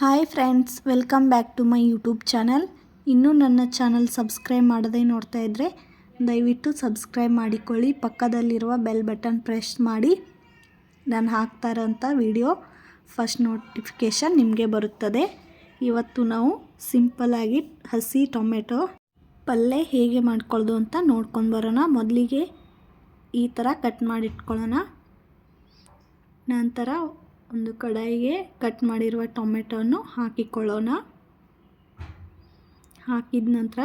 Hi friends welcome back to my YouTube channel ಇನ್ನೂ ನನ್ನ channel subscribe ಮಾಡದೇ ನೋಡ್ತಾ ಇದ್ದರೆ ದಯವಿಟ್ಟು ಸಬ್ಸ್ಕ್ರೈಬ್ ಮಾಡಿಕೊಳ್ಳಿ. ಪಕ್ಕದಲ್ಲಿರುವ ಬೆಲ್ ಬಟನ್ ಪ್ರೆಸ್ ಮಾಡಿ. ನಾನು ಹಾಕ್ತಾ ಇರೋಂಥ ವಿಡಿಯೋ ಫಸ್ಟ್ ನೋಟಿಫಿಕೇಷನ್ ನಿಮಗೆ ಬರುತ್ತದೆ. ಇವತ್ತು ನಾವು ಸಿಂಪಲ್ಲಾಗಿ ಹಸಿ ಟೊಮೆಟೊ ಪಲ್ಯ ಹೇಗೆ ಮಾಡ್ಕೊಳ್ಳೋದು ಅಂತ ನೋಡ್ಕೊಂಡು ಬರೋಣ. ಮೊದಲಿಗೆ ಈ ಥರ ಕಟ್ ಮಾಡಿಟ್ಕೊಳ್ಳೋಣ. ನಂತರ ಒಂದು ಕಡಾಯಿಗೆ ಕಟ್ ಮಾಡಿರುವ ಟೊಮೆಟೊವನ್ನು ಹಾಕಿಕೊಳ್ಳೋಣ. ಹಾಕಿದ ನಂತರ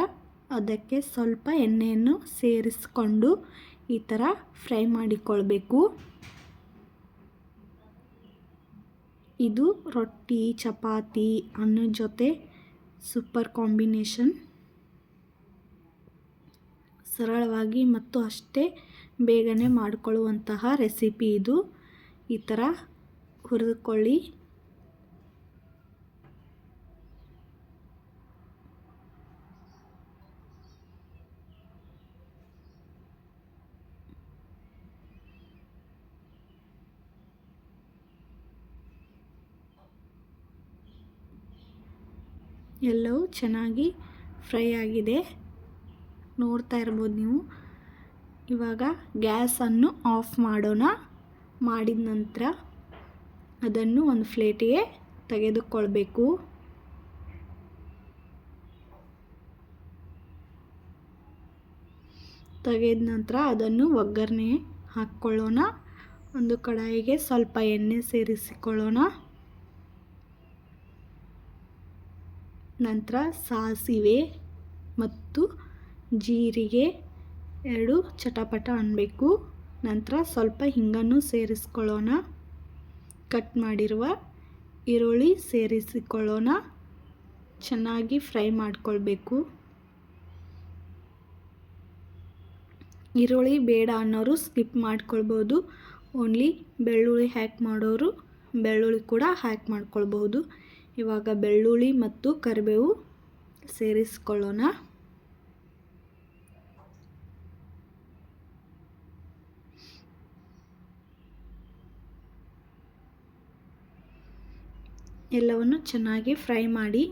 ಅದಕ್ಕೆ ಸ್ವಲ್ಪ ಎಣ್ಣೆಯನ್ನು ಸೇರಿಸ್ಕೊಂಡು ಈ ಥರ ಫ್ರೈ ಮಾಡಿಕೊಳ್ಬೇಕು. ಇದು ರೊಟ್ಟಿ, ಚಪಾತಿ ಅನ್ನ ಜೊತೆ ಸೂಪರ್ ಕಾಂಬಿನೇಷನ್. ಸರಳವಾಗಿ ಮತ್ತು ಅಷ್ಟೇ ಬೇಗನೆ ಮಾಡಿಕೊಳ್ಳುವಂತಹ ರೆಸಿಪಿ ಇದು. ಈ ಥರ ಹುರಿದುಕೊಳ್ಳಿ. ಎಲ್ಲವೂ ಚೆನ್ನಾಗಿ ಫ್ರೈ ಆಗಿದೆ. ನೋಡ್ತಾ ಇರ್ಬೋದು ನೀವು. ಇವಾಗ ಗ್ಯಾಸನ್ನು ಆಫ್ ಮಾಡೋಣ. ಮಾಡಿದ ನಂತರ ಅದನ್ನು ಒಂದು ಪ್ಲೇಟಿಗೆ ತೆಗೆದುಕೊಳ್ಬೇಕು. ತೆಗೆದ ನಂತರ ಅದನ್ನು ಒಗ್ಗರಣೆ ಹಾಕ್ಕೊಳ್ಳೋಣ. ಒಂದು ಕಡಾಯಿಗೆ ಸ್ವಲ್ಪ ಎಣ್ಣೆ ಸೇರಿಸಿಕೊಳ್ಳೋಣ. ನಂತರ ಸಾಸಿವೆ ಮತ್ತು ಜೀರಿಗೆ ಎರಡು ಚಟಪಟ ಅನ್ನಬೇಕು ನಂತರ ಸ್ವಲ್ಪ ಹಿಂಗನ್ನು ಸೇರಿಸ್ಕೊಳ್ಳೋಣ. ಕಟ್ ಮಾಡಿರುವ ಈರುಳ್ಳಿ ಸೇರಿಸಿಕೊಳ್ಳೋಣ. ಚೆನ್ನಾಗಿ ಫ್ರೈ ಮಾಡಿಕೊಳ್ಬೇಕು. ಈರುಳ್ಳಿ ಬೇಡ ಅನ್ನೋರು ಸ್ಕಿಪ್ ಮಾಡ್ಕೊಳ್ಬೋದು. ಓನ್ಲಿ ಬೆಳ್ಳುಳ್ಳಿ ಹ್ಯಾಕ್ ಮಾಡೋರು ಬೆಳ್ಳುಳ್ಳಿ ಕೂಡ ಹ್ಯಾಕ್ ಮಾಡ್ಕೊಳ್ಬೋದು. ಇವಾಗ ಬೆಳ್ಳುಳ್ಳಿ ಮತ್ತು ಕರಿಬೇವು ಸೇರಿಸ್ಕೊಳ್ಳೋಣ. ಎಲ್ಲವನ್ನು ಚೆನ್ನಾಗಿ ಫ್ರೈ ಮಾಡಿ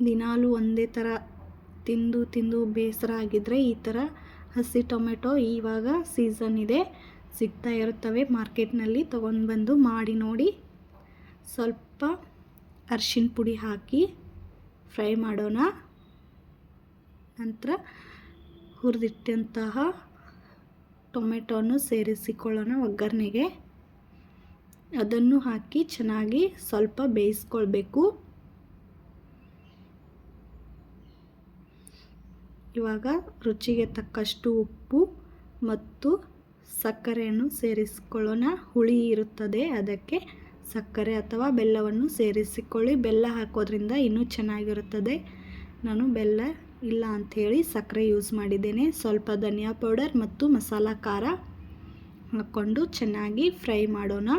ದಿನಾಲೂ ಒಂದೇ ಥರ ತಿಂದು ತಿಂದು ಬೇಸರ ಆಗಿದ್ದರೆ ಈ ಥರ ಹಸಿ ಟೊಮೆಟೊ ಇವಾಗ ಸೀಸನ್ ಇದೆ, ಸಿಗ್ತಾ ಇರುತ್ತವೆ ಮಾರ್ಕೆಟ್ನಲ್ಲಿ. ತೊಗೊಂಡು ಬಂದು ಮಾಡಿ ನೋಡಿ. ಸ್ವಲ್ಪ ಅರ್ಶಿನ ಪುಡಿ ಹಾಕಿ ಫ್ರೈ ಮಾಡೋಣ. ನಂತರ ಹುರಿದಿಟ್ಟಂತಹ ಟೊಮೆಟೊನು ಸೇರಿಸಿಕೊಳ್ಳೋಣ ಒಗ್ಗರಣೆಗೆ. ಅದನ್ನು ಹಾಕಿ ಚೆನ್ನಾಗಿ ಸ್ವಲ್ಪ ಬೇಯಿಸ್ಕೊಳ್ಬೇಕು. ಇವಾಗ ರುಚಿಗೆ ತಕ್ಕಷ್ಟು ಉಪ್ಪು ಮತ್ತು ಸಕ್ಕರೆಯನ್ನು ಸೇರಿಸಿಕೊಳ್ಳೋಣ. ಹುಳಿ ಇರುತ್ತದೆ, ಅದಕ್ಕೆ ಸಕ್ಕರೆ ಅಥವಾ ಬೆಲ್ಲವನ್ನು ಸೇರಿಸಿಕೊಳ್ಳಿ. ಬೆಲ್ಲ ಹಾಕೋದ್ರಿಂದ ಇನ್ನೂ ಚೆನ್ನಾಗಿರುತ್ತದೆ. ನಾನು ಬೆಲ್ಲ ಇಲ್ಲ ಅಂಥೇಳಿ ಸಕ್ಕರೆ ಯೂಸ್ ಮಾಡಿದ್ದೇನೆ. ಸ್ವಲ್ಪ ಧನಿಯಾ ಪೌಡರ್ ಮತ್ತು ಮಸಾಲ ಖಾರ ಹಾಕ್ಕೊಂಡು ಚೆನ್ನಾಗಿ ಫ್ರೈ ಮಾಡೋಣ.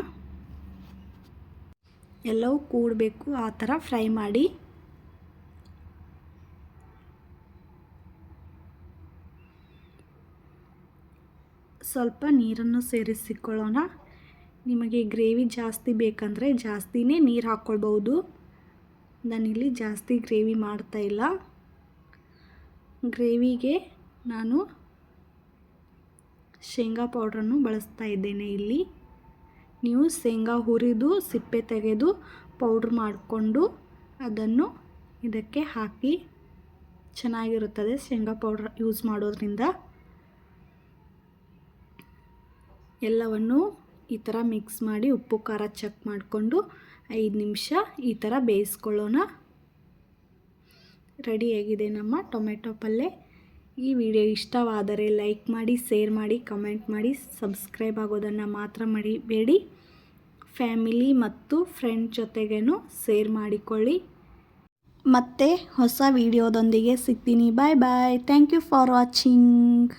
ಎಲ್ಲವೂ ಕೂಡಬೇಕು, ಆ ಥರ ಫ್ರೈ ಮಾಡಿ. ಸ್ವಲ್ಪ ನೀರನ್ನು ಸೇರಿಸಿಕೊಳ್ಳೋಣ. ನಿಮಗೆ ಗ್ರೇವಿ ಜಾಸ್ತಿ ಬೇಕಂದರೆ ಜಾಸ್ತಿನೇ ನೀರು ಹಾಕ್ಕೊಳ್ಬೋದು ನಾನಿಲ್ಲಿ ಜಾಸ್ತಿ ಗ್ರೇವಿ ಮಾಡ್ತಾಯಿಲ್ಲ ಗ್ರೇವಿಗೆ ನಾನು ಶೇಂಗಾ ಪೌಡ್ರನ್ನು ಬಳಸ್ತಾ ಇದ್ದೇನೆ ಇಲ್ಲಿ. ನೀವು ಶೇಂಗಾ ಹುರಿದು, ಸಿಪ್ಪೆ ತೆಗೆದು ಪೌಡ್ರ್ ಮಾಡಿಕೊಂಡು ಅದನ್ನು ಇದಕ್ಕೆ ಹಾಕಿ ಚೆನ್ನಾಗಿರುತ್ತದೆ ಶೇಂಗಾ ಪೌಡ್ರ್ ಯೂಸ್ ಮಾಡೋದ್ರಿಂದ. ಎಲ್ಲವನ್ನು ಈ ಥರ ಮಿಕ್ಸ್ ಮಾಡಿ ಉಪ್ಪು, ಖಾರ ಚೆಕ್ ಮಾಡಿಕೊಂಡು ಐದು ನಿಮಿಷ ಈ ಥರ ಬೇಯಿಸ್ಕೊಳ್ಳೋಣ. ರೆಡಿಯಾಗಿದೆ ನಮ್ಮ ಟೊಮೆಟೊ ಪಲ್ಯ ಈ ವಿಡಿಯೋ ಇಷ್ಟವಾದರೆ ಲೈಕ್ ಮಾಡಿ, ಶೇರ್ ಮಾಡಿ, ಕಮೆಂಟ್ ಮಾಡಿ, ಸಬ್ಸ್ಕ್ರೈಬ್ ಆಗೋದನ್ನು ಮಾತ್ರ ಮಾಡಿಬೇಡಿ ಫ್ಯಾಮಿಲಿ ಮತ್ತು ಫ್ರೆಂಡ್ ಜೊತೆಗೇನು ಶೇರ್ ಮಾಡಿಕೊಳ್ಳಿ. ಮತ್ತೆ ಹೊಸ ವಿಡಿಯೋದೊಂದಿಗೆ ಸಿಗ್ತೀನಿ. Bye bye. Thank you for watching.